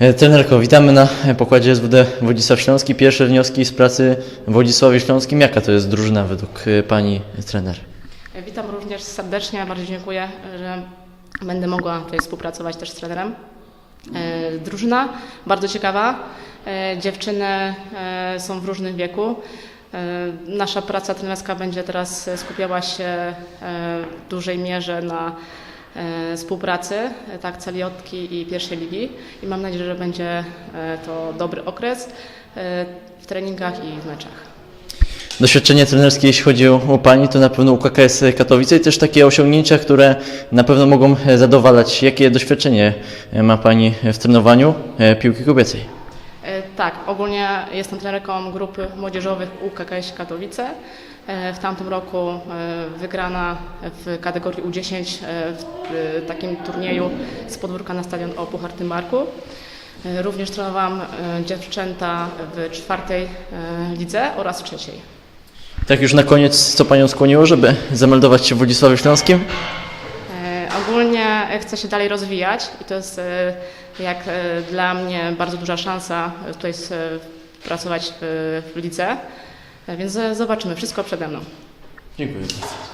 E, Trenerko, witamy na pokładzie SWD Wodzisław Śląski. Pierwsze wnioski z pracy w Wodzisławie Śląskim. Jaka to jest drużyna według e, Pani trener? Witam również serdecznie, bardzo dziękuję, że będę mogła tutaj współpracować też z trenerem. E, Drużyna bardzo ciekawa. E, Dziewczyny e, są w różnym wieku. E, Nasza praca trenerska będzie teraz e, skupiała się e, w dużej mierze na e, współpracy, e, tak, celiotki i pierwszej ligi i mam nadzieję, że będzie e, to dobry okres e, w treningach i w meczach. Doświadczenie trenerskie, jeśli chodzi o, o Pani, to na pewno UKKS Katowice i też takie osiągnięcia, które na pewno mogą e, zadowalać. Jakie doświadczenie e, ma Pani w trenowaniu e, piłki kobiecej? Tak, ogólnie jestem trenerką grupy młodzieżowych UKKS Katowice. E, W tamtym roku e, wygrana w kategorii U10 e, w takim turnieju z podwórka na stadion o Puchar Marku. Również trenowałam dziewczęta w czwartej lidze oraz trzeciej. Tak już na koniec, co Panią skłoniło, żeby zameldować się w Wodzisławie Śląskim? E, Ogólnie chcę się dalej rozwijać i to jest e, jak e, dla mnie bardzo duża szansa e, tutaj pracować w, lidze, E, więc e, zobaczymy, wszystko przede mną. Dziękuję bardzo.